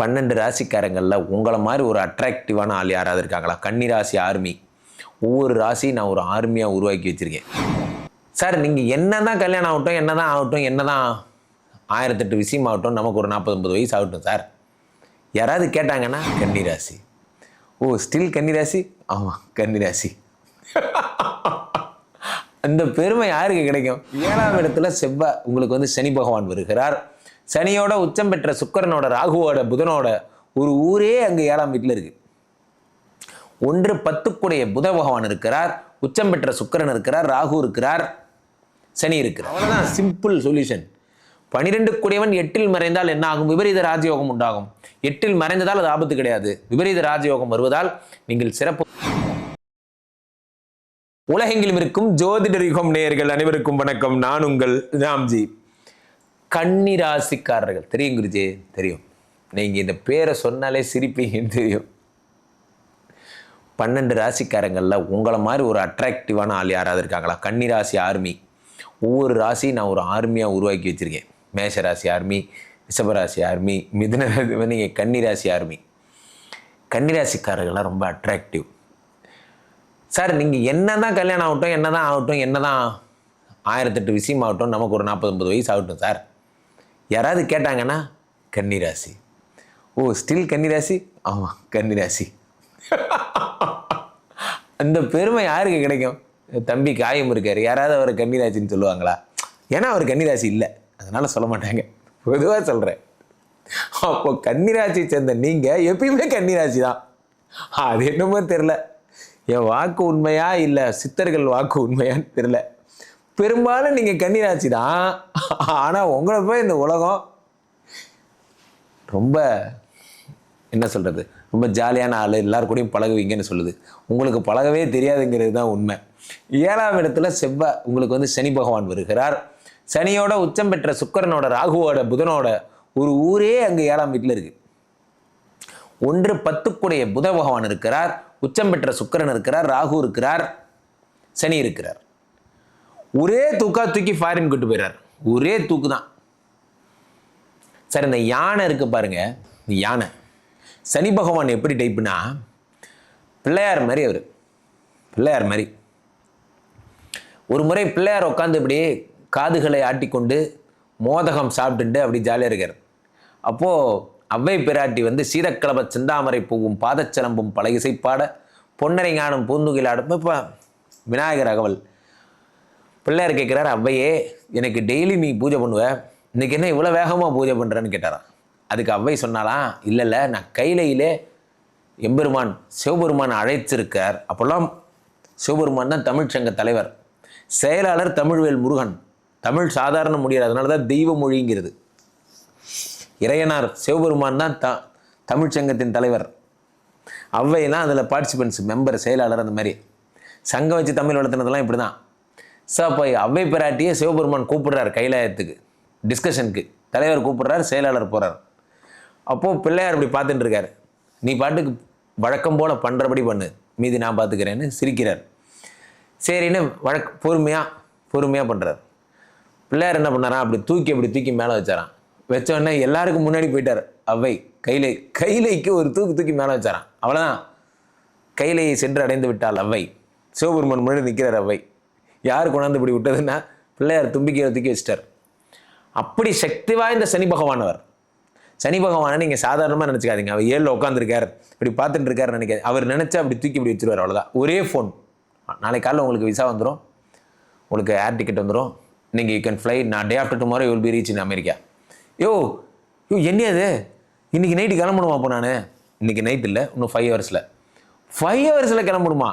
பன்னெண்டு ராசிக்காரங்களில் உங்களை மாதிரி ஒரு அட்ராக்டிவான ஆள் யாராவது இருக்காங்களா? கன்னிராசி ஆர்மி. ஒவ்வொரு ராசியும் நான் ஒரு ஆர்மியாக உருவாக்கி வச்சுருக்கேன். சார் நீங்கள் என்ன தான் கல்யாணம் ஆகட்டும் என்ன தான் ஆகட்டும் என்ன தான் ஆயிரத்தெட்டு விஷயம் ஆகட்டும் நமக்கு ஒரு நாற்பது ஐம்பது வயசு ஆகட்டும் சார். யாராவது கேட்டாங்கன்னா கன்னி ராசி. ஓ ஸ்டில் கன்னிராசி ஆமாம் கன்னி ராசி. அந்த பெருமை யாருக்கு கிடைக்கும்? ஏழாம் இடத்துல செவ்வாய் உங்களுக்கு வந்து சனி பகவான் வருகிறார். சனியோட உச்சம் பெற்ற சுக்கரனோட ராகுவோட புதனோட ஒரு ஊரே அங்கே ஏழாம் வீட்டில் இருக்கு. ஒன்று பத்துக்குடைய புத பகவான் இருக்கிறார் உச்சம் பெற்ற சுக்கரன் இருக்கிறார் ராகு இருக்கிறார் சனி இருக்கிறார். அவ்வளோதான் சிம்பிள் சொல்யூஷன் பனிரெண்டு கூடியவன் எட்டில் மறைந்தால் என்ன ஆகும்? விபரீத ராஜயோகம் உண்டாகும். எட்டில் மறைந்ததால் அது ஆபத்து கிடையாது. விபரீத ராஜயோகம் வருவதால் நீங்கள் சிறப்பு. உலகெங்கிலும் இருக்கும் ஜோதிட யுகம் நேயர்கள் அனைவருக்கும் வணக்கம். நான் உங்கள் ராம்ஜி. கன்னி ராசிக்காரர்கள் தெரியும் குருஜி? தெரியும். நீங்கள் இந்த பேரை சொன்னாலே சிரிப்பீங்கன்னு தெரியும். பன்னெண்டு ராசிக்காரங்களில் உங்களை மாதிரி ஒரு அட்ராக்டிவான ஆள் யாராவது இருக்காங்களா? கன்னிராசி ஆர்மி. ஒவ்வொரு ராசியும் நான் ஒரு ஆர்மியாக உருவாக்கி வச்சுருக்கேன். மேஷராசி ஆர்மி ரிஷபராசி ஆர்மி மிதுன நீங்கள் கன்னி ராசி ஆர்மி. கன்னிராசிக்காரர்கள்லாம் ரொம்ப அட்ராக்டிவ் சார் நீங்கள் என்ன தான் கல்யாணம் ஆகட்டும் என்ன தான் ஆகட்டும் என்ன தான் ஆயிரத்தெட்டு விஷயம் ஆகட்டும் நமக்கு ஒரு நாற்பது ஐம்பது வயசு ஆகட்டும் சார். யாராவது கேட்டாங்கன்னா கன்னிராசி. ஓ ஸ்டில் கன்னிராசி? ஆமாம் கன்னிராசி. அந்த பெருமை யாருக்கு கிடைக்கும்? தம்பி காயம் இருக்காரு. யாராவது அவர் கன்னிராசின்னு சொல்லுவாங்களா? ஏன்னா அவர் கன்னிராசி இல்லை. அதனால் சொல்ல மாட்டாங்க. பொதுவாக சொல்கிறேன் அப்போ கன்னிராசி சேர்ந்த நீங்கள் எப்பயுமே கன்னிராசி தான். அது என்னமோ தெரில என் வாக்கு உண்மையா இல்லை சித்தர்கள் வாக்கு உண்மையான்னு தெரில பெரும்பாலும் நீங்கள் கன்னிராசி தான் ஆனால் உங்களை போய் இந்த உலகம் ரொம்ப என்ன சொல்கிறது ரொம்ப ஜாலியான ஆள் எல்லார் கூடயும் பழகுவீங்கன்னு சொல்லுது. உங்களுக்கு பழகவே தெரியாதுங்கிறது தான் உண்மை. ஏழாம் இடத்துல செவ்வாய் உங்களுக்கு வந்து சனி பகவான் வருகிறார். சனியோட உச்சம் பெற்ற சுக்கரனோட ராகுவோட புதனோட ஒரு ஊரே அங்கே ஏழாம் வீட்டில் இருக்கு. ஒன்று பத்துக்குடைய புத பகவான் இருக்கிறார் உச்சம் பெற்ற சுக்கரன் இருக்கிறார் ராகு இருக்கிறார் சனி இருக்கிறார். ஒரே தூக்கா தூக்கி ஃபாரின் கூட்டு போயிடுறார். ஒரே தூக்கு தான் சார் இந்த யானை இருக்கு பாருங்க. இந்த யானை. சனி பகவான் எப்படி டைப்புனா பிள்ளையார் மாதிரி அவர். பிள்ளையார் மாதிரி. ஒரு முறை பிள்ளையார் உட்காந்து இப்படி காதுகளை ஆட்டிக்கொண்டு மோதகம் சாப்பிட்டுட்டு அப்படி ஜாலியாக இருக்கார். அப்போது அவ்வை பிராட்டி வந்து சீதக்கிழம சிந்தாமரை பூவும் பாதச்சலம்பும் பல இசைப்பாட பொன்னரை ஞானம் பூந்துகிலாடும் இப்போ விநாயகர் அகவல். பிள்ளையார் கேட்குறாரு அவ்வையே எனக்கு டெய்லி நீ பூஜை பண்ணுவ. இன்னைக்கு என்ன இவ்வளோ வேகமாக பூஜை பண்ணுறேன்னு கேட்டாராம். அதுக்கு அவ்வை சொன்னாலாம் இல்லை இல்லை நான் கையிலையிலே எம்பெருமான் சிவபெருமான் அழைச்சிருக்கார் அப்போல்லாம் சிவபெருமான் தான் தமிழ்ச்சங்க தலைவர். செயலாளர் தமிழ்வேல் முருகன். தமிழ் சாதாரண முடியாது அதனால தான் தெய்வ மொழிங்கிறது. இறையனார் சிவபெருமான் தான் த தமிழ்ச்சங்கத்தின் தலைவர். அவ்வையெல்லாம் அதில் பார்ட்டிசிபென்ட்ஸ் மெம்பர் செயலாளர் அந்த மாதிரி. சங்கம் வச்சு தமிழ் வளர்த்துனதெல்லாம் இப்படி தான் ஸோ அப்போ அவ்வை பிராட்டியை சிவபெருமான் கூப்பிடுறார் கைலாயத்துக்கு டிஸ்கஷனுக்கு தலைவர் கூப்பிடுறார் செயலாளர் போகிறார் அப்போது பிள்ளையார் இப்படி பார்த்துட்டு இருக்கார். நீ பாட்டுக்கு வழக்கம் போல் பண்ணுறபடி பண்ணு. மீதி நான் பார்த்துக்கிறேன்னு சிரிக்கிறார். சரின்னு வழக் பொறுமையாக பொறுமையாக பண்ணுறார் பிள்ளையார் என்ன பண்ணாராம் அப்படி தூக்கி அப்படி தூக்கி மேலே வச்சாராம். வச்சவொடனே எல்லாருக்கும் முன்னாடி போயிட்டார். அவ்வை கைலை கைலைக்கு ஒரு தூக்கு தூக்கி மேலே வச்சாராம். அவ்வளோதான் கைலையை சென்று அடைந்து விட்டால் அவ்வை. சிவபெருமன் முன்னாடி நிற்கிறார் அவ்வை. யார் கொண்டாந்து இப்படி விட்டதுன்னா பிள்ளையார் தும்பிக்கையை தூக்கி வச்சிட்டார். அப்படி சக்தி வாய்ந்த சனி பகவானவர். சனி பகவானை நீங்கள் சாதாரணமாக நினச்சிக்காதீங்க. அவர் ஏழில் உட்காந்துருக்கார் இப்படி பார்த்துட்டு இருக்காரு நினைக்காது அவர் நினச்சா அப்படி தூக்கி இப்படி வச்சிருவார் அவ்வளோதான் ஒரே ஃபோன் நாளைக்கு காலையில் உங்களுக்கு விசா வந்துடும் உங்களுக்கு ஏர் டிக்கெட் வந்துடும் நீங்கள் யூ கேன் ஃப்ளை நான் day after tomorrow will be reach in America. Yo yo என்னையாது இன்றைக்கி நைட்டு கிளம்பணுமா அப்போ நான்? இன்னைக்கு நைட் இல்லை இன்னும் ஃபைவ் ஹவர்ஸில் ஃபைவ் ஹவர்ஸில் கிளம்பணுமா?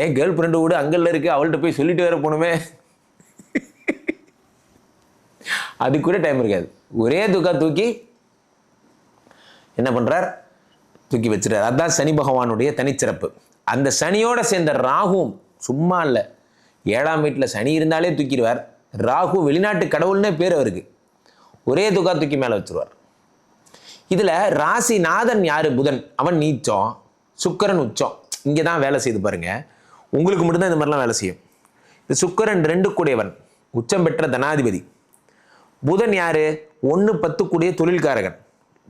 ஏன் கேர்ள் ஃப்ரெண்டு கூட அங்கல்ல இருக்கு அவள்கிட்ட போய் சொல்லிட்டு வேற போகணுமே அது கூட டைம் இருக்காது. ஒரே தூக்கா தூக்கி என்ன பண்றார்? தூக்கி வச்சிட்டார் அதுதான் சனி பகவானுடைய தனிச்சிறப்பு. அந்த சனியோட சேர்ந்த ராகுவும் சும்மா இல்லை. ஏழாம் வீட்டில் சனி இருந்தாலே தூக்கிடுவார். ராகு வெளிநாட்டு கடவுள்னே பேர் அவருக்கு. ஒரே துக்கா தூக்கி மேலே வச்சிருவார். இதில் ராசிநாதன் யாரு? புதன். அவன் நீச்சம் சுக்கரன் உச்சம். இங்கே தான் வேலை செய்து பாருங்க. உங்களுக்கு மட்டும்தான் இந்த மாதிரிலாம் வேலை செய்யும். இது சுக்கரன் ரெண்டு கூடியவன். உச்சம் பெற்ற தனாதிபதி. புதன் யாரு? ஒன்று பத்து கூடிய தொழில்காரகன்.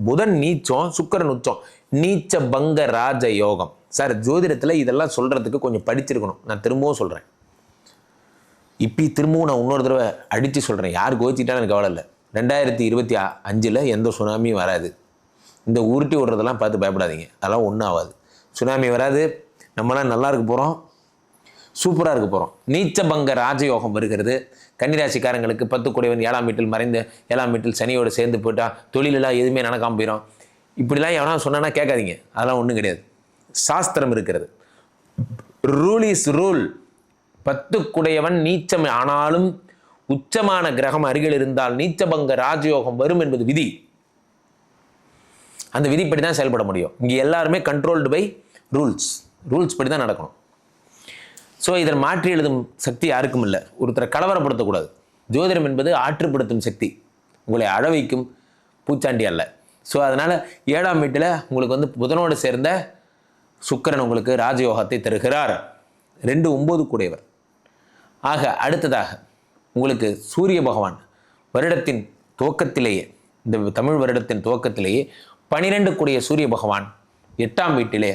புதன் நீச்சம் சுக்கிரன் உச்சம். நீச்ச பங்க ராஜ யோகம். சார் ஜோதிடத்தில் இதெல்லாம் சொல்கிறதுக்கு கொஞ்சம் படிச்சிருக்கணும். நான் திரும்பவும் சொல்கிறேன் இப்போ திரும்பவும் நான் இன்னொரு தடவை அடித்து சொல்கிறேன் யார் கோச்சிட்டாலும் எனக்கு கவலை இல்லை. ரெண்டாயிரத்தி இருபத்தி அஞ்சில் எந்த சுனாமியும் வராது. இந்த உருட்டி விடுறதெல்லாம் பார்த்து பயப்படாதீங்க. அதெல்லாம் ஒன்றும் ஆகாது. சுனாமி வராது. நம்மளாம் நல்லா இருக்க போகிறோம் சூப்பராக இருக்க போகிறோம் நீச்சபங்க ராஜயோகம் வருகிறது. கன்னிராசிக்காரங்களுக்கு பத்து குடைவன் ஏழாம் வீட்டில் மறைந்த ஏழாம் வீட்டில் சனியோடு சேர்ந்து போயிட்டால் தொழிலெல்லாம் எதுவுமே நடக்காமல் போயிடும் இப்படிலாம் எவனா சொன்னா கேட்காதீங்க. அதெல்லாம் ஒன்றும் கிடையாது. சாஸ்திரம் இருக்கிறது. ரூல் இஸ் ரூல் பத்து குடையவன் நீச்சம் ஆனாலும் உச்சமான கிரகம் அருகில் இருந்தால் நீச்சபங்க ராஜயோகம் வரும் என்பது விதி. அந்த விதிப்படி தான் செயல்பட முடியும். இங்கே எல்லாருமே கண்ட்ரோல்டு பை ரூல்ஸ் ரூல்ஸ் படி தான் நடக்கணும். ஸோ இதை மாற்றி எழுதும் சக்தி யாருக்கும் இல்லை. ஒருத்தரை கலவரப்படுத்தக்கூடாது. ஜோதிடம் என்பது ஆற்றுப்படுத்தும் சக்தி. உங்களை அழ வைக்கும் பூச்சாண்டி அல்ல. ஸோ அதனால் ஏழாம் வீட்டில் உங்களுக்கு வந்து புதனோடு சேர்ந்த சுக்கிரன் உங்களுக்கு ராஜயோகத்தை தருகிறார். ரெண்டு ஒம்பது கூடையவர். ஆக அடுத்ததாக உங்களுக்கு சூரிய பகவான் வருடத்தின் துவக்கத்திலேயே இந்த தமிழ் வருடத்தின் துவக்கத்திலேயே பனிரெண்டு கூடிய சூரிய பகவான் எட்டாம் வீட்டிலே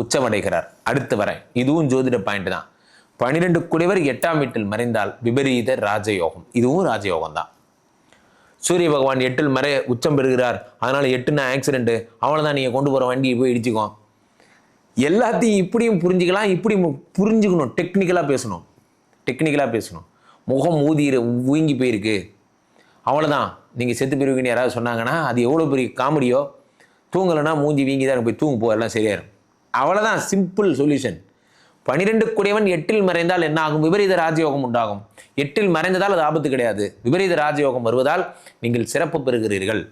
உச்சமடைகிறார். அடுத்து வரேன். இதுவும் ஜோதிட பாயிண்ட் தான். பனிரெண்டு குடைவர் எட்டாம் வீட்டில் மறைந்தால் விபரீத ராஜயோகம். இதுவும் ராஜயோகம் தான் சூரிய பகவான் எட்டில் மறை உச்சம் பெறுகிறார். அதனால் எட்டுனா ஆக்சிடென்ட் அவ்வளோதான் நீங்கள் கொண்டு போகிற வண்டியை போய் இடிச்சுக்கோ. எல்லாத்தையும் இப்படியும் புரிஞ்சுக்கலாம் இப்படி புரிஞ்சுக்கணும். டெக்னிக்கலாக பேசணும். டெக்னிக்கலாக பேசணும். முகம் ஊதி ஊங்கி போயிருக்கு. அவ்வளோதான் நீங்கள் செத்து போயிருவீங்கன்னு யாராவது சொன்னாங்கன்னா அது எவ்வளோ பெரிய காமெடியோ? தூங்கலைன்னா மூஞ்சி வீங்கி தான் போய் தூங்க போ எல்லாம் சரியாயிரும். அவ்வளோதான் சிம்பிள் சொல்யூஷன் பனிரெண்டு குடையவன் எட்டில் மறைந்தால் என்ன ஆகும்? விபரீத ராஜயோகம் உண்டாகும். எட்டில் மறைந்ததால் அது ஆபத்து கிடையாது. விபரீத ராஜயோகம் வருவதால் நீங்கள் சிறப்பு பெறுகிறீர்கள்.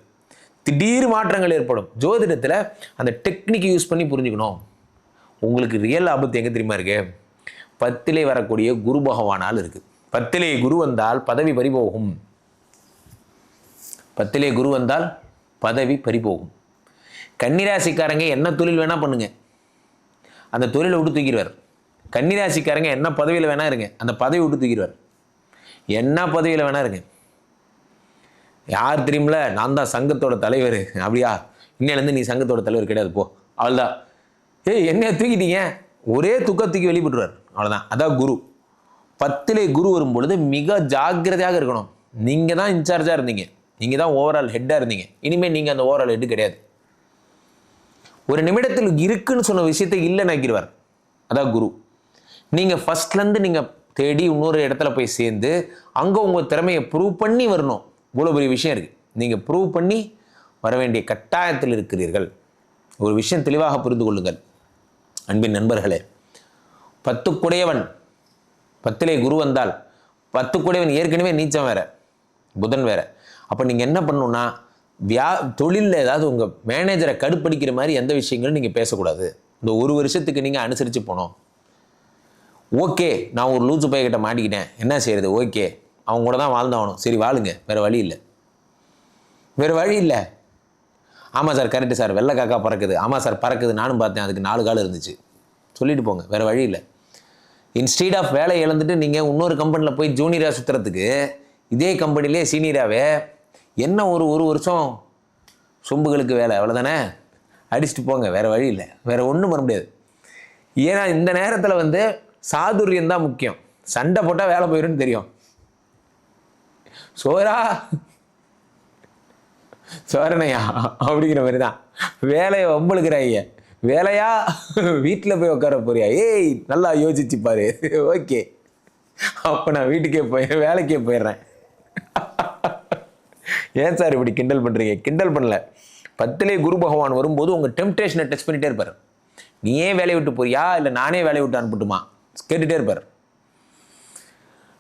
திடீர் மாற்றங்கள் ஏற்படும். ஜோதிடத்தில் அந்த டெக்னிக் யூஸ் பண்ணி புரிஞ்சுக்கணும். உங்களுக்கு ரியல் ஆபத்து எங்கே தெரியுமா இருக்கு? பத்திலே வரக்கூடிய குரு பகவானால் இருக்கு. பத்திலே குரு வந்தால் பதவி பறிபோகும். பத்திலே குரு வந்தால் பதவி பறிபோகும். கன்னிராசிக்காரங்க என்ன தொழில் வேணால் பண்ணுங்க. அந்த தொழிலை விட்டு தூக்கிடுவார். கன்னிராசிக்காரங்க என்ன பதவியில் வேணா இருங்க. அந்த பதவி விட்டு தூக்கிடுவார். என்ன பதவியில் வேணா இருங்க. யார் தெரியுமில நான் தான் சங்கத்தோட தலைவர். அப்படியா? இன்னிலேருந்து நீ சங்கத்தோட தலைவர் கிடையாது. போ. அவள்தான் ஏய் என்னைய தூக்கிட்டீங்க? ஒரே துக்கத்துக்கு வெளிப்பட்டுருவார். அவ்வளோதான் அதான் குரு. பத்திலே குரு வரும் பொழுது மிக ஜாக்கிரதையாக இருக்கணும். நீங்கள் தான் இன்சார்ஜாக இருந்தீங்க. நீங்கள் தான் ஓவரால் ஹெட்டாக இருந்தீங்க. இனிமேல் நீங்கள் அந்த ஓவரால் ஹெட்டு கிடையாது. ஒரு நிமிடத்தில் இருக்குன்னு சொன்ன விஷயத்தை இல்லைன்னு ஆக்கிடுவார். அதான் குரு. நீங்கள் ஃபஸ்ட்லேருந்து நீங்கள் தேடி இன்னொரு இடத்துல போய் சேர்ந்து அங்கே உங்கள் திறமையை ப்ரூவ் பண்ணி வரணும். இவ்வளோ பெரிய விஷயம் இருக்குது நீங்கள் ப்ரூவ் பண்ணி வர வேண்டிய கட்டாயத்தில் இருக்கிறீர்கள். ஒரு விஷயம் தெளிவாக புரிந்து கொள்ளுங்கள். அன்பின் நண்பர்களே பத்து குடையவன் பத்திலே குரு வந்தால் பத்து குடையவன் ஏற்கனவே நீச்சம் வேற புதன் வேற. அப்போ நீங்கள் என்ன பண்ணணும்னா வியா தொழிலில் ஏதாவது உங்கள் மேனேஜரை கடுப்படிக்கிற மாதிரி எந்த விஷயங்களும் நீங்கள் பேசக்கூடாது. இந்த ஒரு வருஷத்துக்கு நீங்கள் அனுசரித்து போகணும். ஓகே நான் ஒரு லூசு பையன்கிட்ட மாட்டிக்கிட்டேன். என்ன செய்கிறது ஓகே. அவங்க கூட தான் வாழ்ந்தாகணும். சரி வாழுங்க. வேறு வழி இல்லை. வேறு வழி இல்லை. ஆமாம் சார் கரெக்டு சார். வெள்ளை காக்கா பறக்குது. ஆமாம் சார் பறக்குது. நானும் பார்த்தேன். அதுக்கு நாலு கால் இருந்துச்சு. சொல்லிட்டு போங்க. வேறு வழி இல்லை. இன்ஸ்டீட் ஆஃப் வேலை இழந்துட்டு நீங்கள் இன்னொரு கம்பெனியில் போய் ஜூனியராக சுற்றுறதுக்கு இதே கம்பெனிலே சீனியராகவே என்ன ஒரு ஒரு வருஷம் சொம்புகளுக்கு வேலை? அவ்வளோதானே அடிச்சுட்டு போங்க. வேறு வழி இல்லை. வேறு ஒன்றும் பண்ண முடியாது. ஏன்னா இந்த நேரத்தில் வந்து சாதுரியம் தான் முக்கியம். சண்டை போட்டால் வேலை போயிடும்னு தெரியும். சோரா? சோரணையா அப்படிங்கிற மாதிரி தான். வேலையை வம்பளுக்குறாங்க வேலையா? வீட்டில் போய் உட்கார போறியா? ஏய் நல்லா யோசிச்சு பாரு. ஓகே. அப்போ நான் வீட்டுக்கே போய் வேலைக்கே போயிடுறேன். ஏன் சார் இப்படி கிண்டல் பண்ணுறீங்க கிண்டல் பண்ணல. பத்திலே குரு பகவான் வரும்போது உங்கள் டெம்டேஷனை டெஸ்ட் பண்ணிகிட்டே இருப்பார். நீயே வேலையை விட்டு போறியா? இல்லை நானே வேலையை விட்டு அனுப்பட்டுமா? கேட்டுகிட்டே இருப்பார்.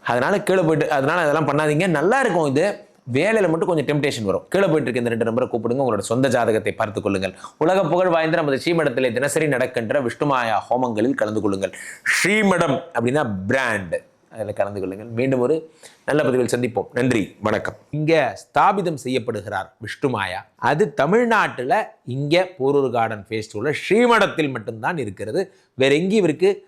அதனால் கீழே போயிட்டு அதனால் அதெல்லாம் பண்ணாதீங்க. நல்லா இருக்கும் இது. வேலையில் மட்டும் கொஞ்சம் டெம்டேஷன் வரும். கீழே போயிட்டு இருக்க இந்த ரெண்டு நம்பரை கூப்பிடுங்க. உங்களோட சொந்த ஜாதகத்தை பார்த்துக் கொள்ளுங்கள். உலக புகழ் வாய்ந்த நமது ஸ்ரீமடத்தில் தினசரி நடக்கின்ற விஷ்ணுமாயா ஹோமங்களில் கலந்து கொள்ளுங்கள். ஸ்ரீமடம் அப்படின்னா பிராண்ட் அதில் கலந்து கொள்ளுங்கள். மீண்டும் ஒரு நல்ல பதிவில் சந்திப்போம். நன்றி. வணக்கம். இங்கே ஸ்தாபிதம் செய்யப்படுகிறார் விஷ்ணுமாயா. அது தமிழ்நாட்டில் இங்கே போரூர் கார்டன் ஃபேஸ்டிவலில் உள்ள ஸ்ரீமடத்தில் மட்டும்தான் இருக்கிறது. வேற எங்கேயும் இவருக்கு